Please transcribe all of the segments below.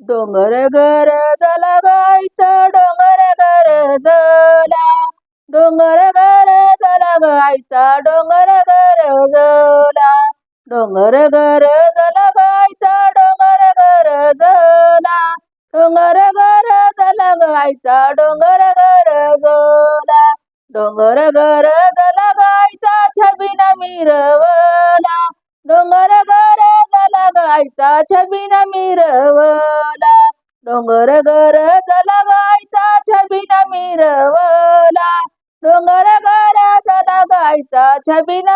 डोंगर घर दला गायचा डोंगर घर दला डोंगर घर दला गायचा डोंगर घर दला डोंगर घर दला गायचा डोंगर घर दला डोंगर घर दला गायचा डोंगर घर दला डोंगर घर दला गायचा छबिन मिरवला. डोंगर घर दला गायचा मिरवला. डोंगर घर गायचा छबिन मिरवला. डोंगर घर दला गायचा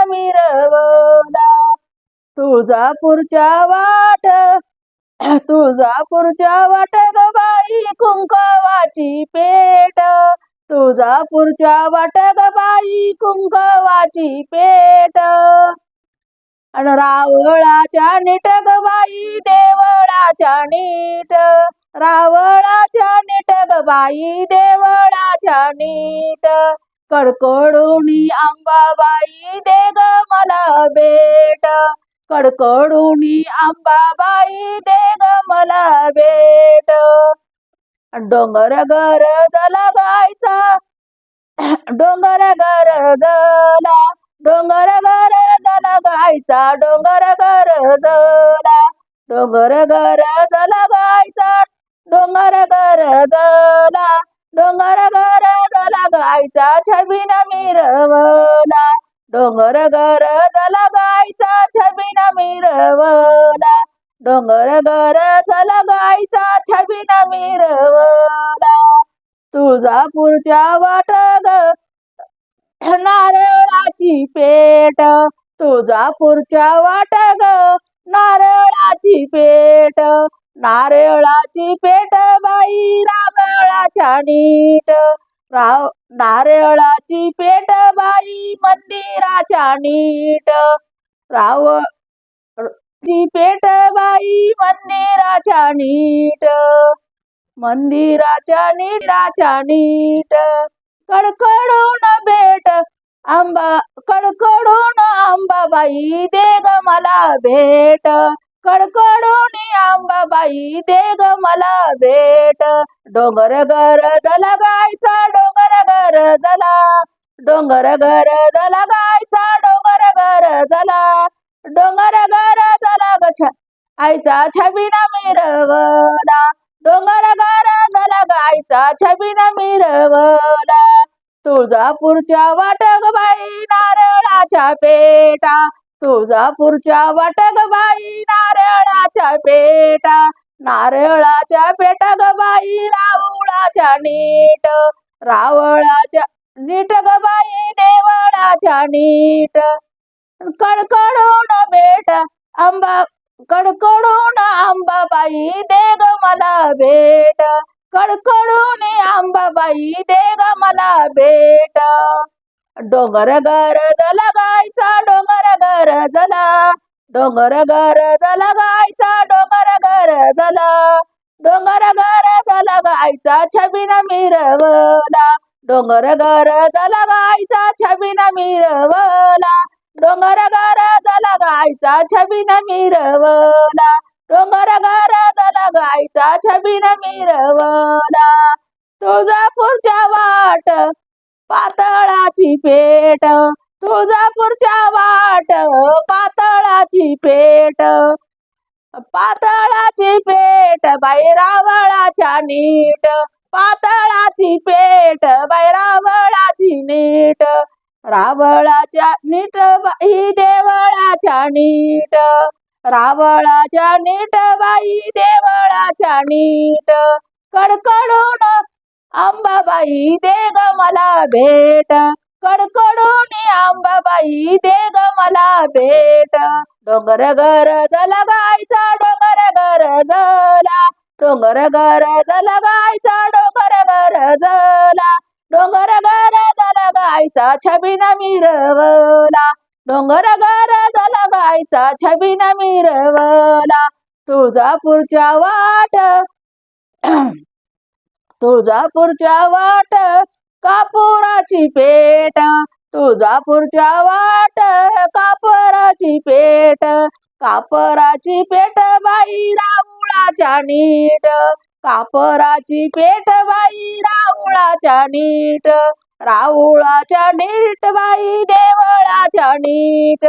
मिरवला. तुळजापूरच्या वाट तुळजापूरच्या वाट ग बाई कुंकवाची पेट. तुळजापूरच्या वाट ग बाई कुंकवाची पेट. अन रावळाच्या निटग बाई देवळाच्या नीट. रावळाच्या निटग बाई देवळाच्या नीट. कडकडुनी आंबाबाई दे ग मला भेट. कडकडुनी आंबाबाई दे ग मला भेट. डोंगर घर दला गायचा डोंगर घर दला डोंगर घर दला गायचा डोंगर घर डोंगर घर दला गायचा डोंगर घर डोंगर घर दला गायचा छबीन मिरवला डोंगर घर दला गायचा छबीन मिरवला डोंगर घर दला गायचा छबीन मिरवला. तुळजापूरच्या वाट ग नारळाची पेट तुळजापूरच्या वाट ग नारळाची पेट नारळाची पेट बाई रावळाच्या नीट. राव नारळाची पेट बाई मंदिराच्या नीट. राव ची पेट बाई मंदिराच्या नीट. मंदिराच्या नीराच्या नीट. कडकडून भेट आंबा कडकडून आंबाबाई दे ग मला भेट. कडकडून आंबाबाई दे ग मला भेट. डोंगर घर दला गायचा डोंगर घर दला डोंगर घर दला गायचा डोंगर घर दला डोंगर घर दला गछ आईचा छबिन मिरवला. डोंगर घर दला गायचा छबिन मिरवला. तुळजापूरच्या वाटक नारळाच्या पेटा तुळजापूरच्या वाटग बाई नारळाच्या पेटा नारळाच्या पेटा ग बाई रावळाच्या नीट रावळाच्या नीट ग बाई देवळाच्या नीट. कडकडून भेट आंबा कडकडून आंबाबाई दे ग मला भेट कडकडून आंबाबाई दे ग मला भेट. डोंगर गरज लगायचा गायचा डोंगर घर डोंगर घर दला गायचा डोंगर घर डोंगर घर गायचा छबिन मिरवला. डोंगर गरज दला गायचा छबिन मिरवला. डोंगर घर गायचा छबिन मिरवला. डोंगर घर गायचा छबिन मिरवला. तुळजापूरच्या वाट पातळाची पेट तुळजापूरच्या वाट पातळाची पेट. पातळाची पेट बैरावळाच्या नीट. पातळाची पेट बैरावळाची नीट. रावळाच्या नीट बाई देवळाच्या नीट. रावळाच्या नीट बाई देवळाच्या नीट. कडकडून आंबाबाई दे ग मला भेट. कडकडून आंबाबाई दे ग मला भेट. डोंगर गरज लगायचा डोंगर घर डोंगर गरज लगायचा डोंगर घर डोंगर गरज लगायचा गायचा मिरवला. डोंगर घर लगायचा गायचा मिरवला. तुळजापूरच्या वाट. तुळजापूरच्या वाट कापुराची पेट. तुळजापूरच्या वाट कापराची पेट. कापराची पेट बाई राऊळाच्या नीट. कापराची पेट बाई राऊळाच्या नीट. राऊळाच्या नीट बाई देवळाच्या नीट.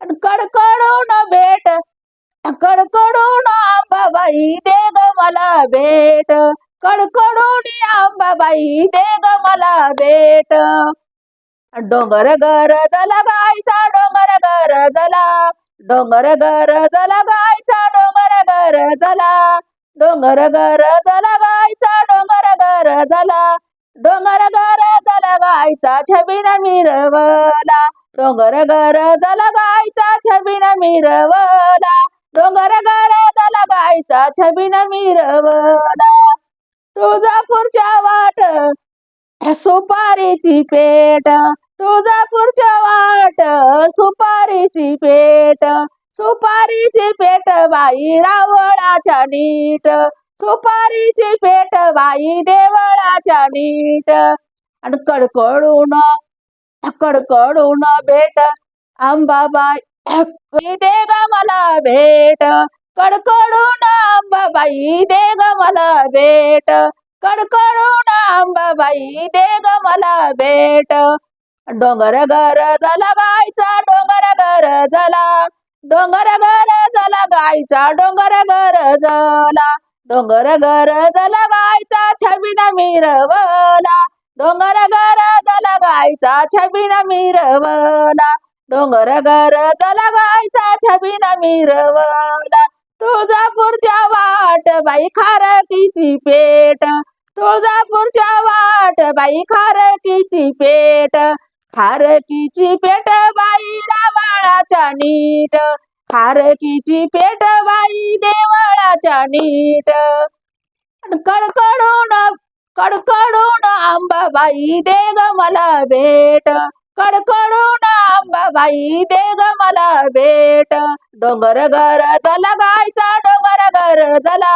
अन कडकडून भेट कडकडून आंबाबाई दे ग मला भेट. कडकडून आंबाबाई दे ग मला भेट. डोंगर घर झाला गायचा डोंगर घर झाला. डोंगर घर झाला गायचा डोंगर घर झाला. डोंगर घर झाला गायचा डोंगर घर झाला. डोंगर गर दला गायचा छबिन मिरवला. डोंगर घर झाला गायचा छबिन मिरवला. डोंगर गर दला गायचा मिरवला. तुळजापूरच्या वाट सुपारीची पेट. तुळजापूरच्या वाट सुपारीची पेट. सुपारीची पेट बाई रावळाच्या नीट. सुपारीची पेट बाई देवळाच्या नीट. आणि कडकडून कडकडून भेट. आंबाबाई दे ग मला भेट. कडकडून आंबाबाई दे ग मला भेट. कडकडून आंबाबाई दे ग मला भेट. डोंगर घर झाला गायचा डोंगर घर झाला. डोंगर घर झाला गायचा डोंगर घर झाला. डोंगर घर झाला गायचा छबीन मिरवला. डोंगर घर झाला गायचा छबीन मिरवला. डोंगर घर झाला गायचा छबीन मिरवला. तुळजापूरच्या वाट बाई खारकीची पेट. तुळजापूरच्या वाट बाई खारकीची पेट. खारकीची पेट बाई रावळाच्या नीट. खारकीची पेट बाई देवळाच्या नीट. कडकडून कडकडून आंबाबाई दे ग मला भेट. कडकडून आंबाबाई दे ग मला भेट. डोंगर घर दला गायचा डोंगर घर झाला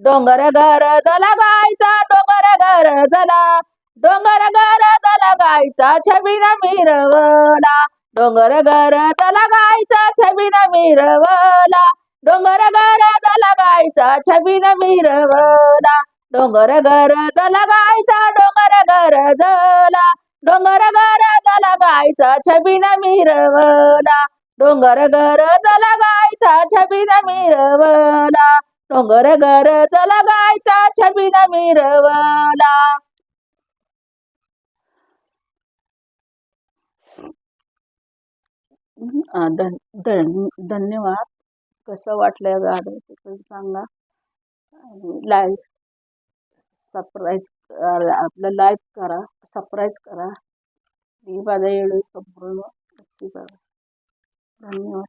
डोंगर घर दला गायचा डोंगर घर झाला डोंगर घर दला गायचा छबीन मिरवला. डोंगर घर दला गायचा छबिन मिरवला. डोंगर घर दला गायचा छबीन मिरवला. डोंगर घर दला गायचा डोंगर घर झाला डोंगर गर झाला गायचा छबिन मिरवला. डोंगर गर झाला गायचा छबिन मिरवला. डोंगर गर झाला गायचा छबिन मिरवला. धन धन धन्यवाद. कसं वाटलं गाणं सांगा. आणि लाईक सबस्क्राईब आपलं लाईक करा सबस्क्राईब करा. मी माझा येणं संपूर्ण नक्की करा. धन्यवाद.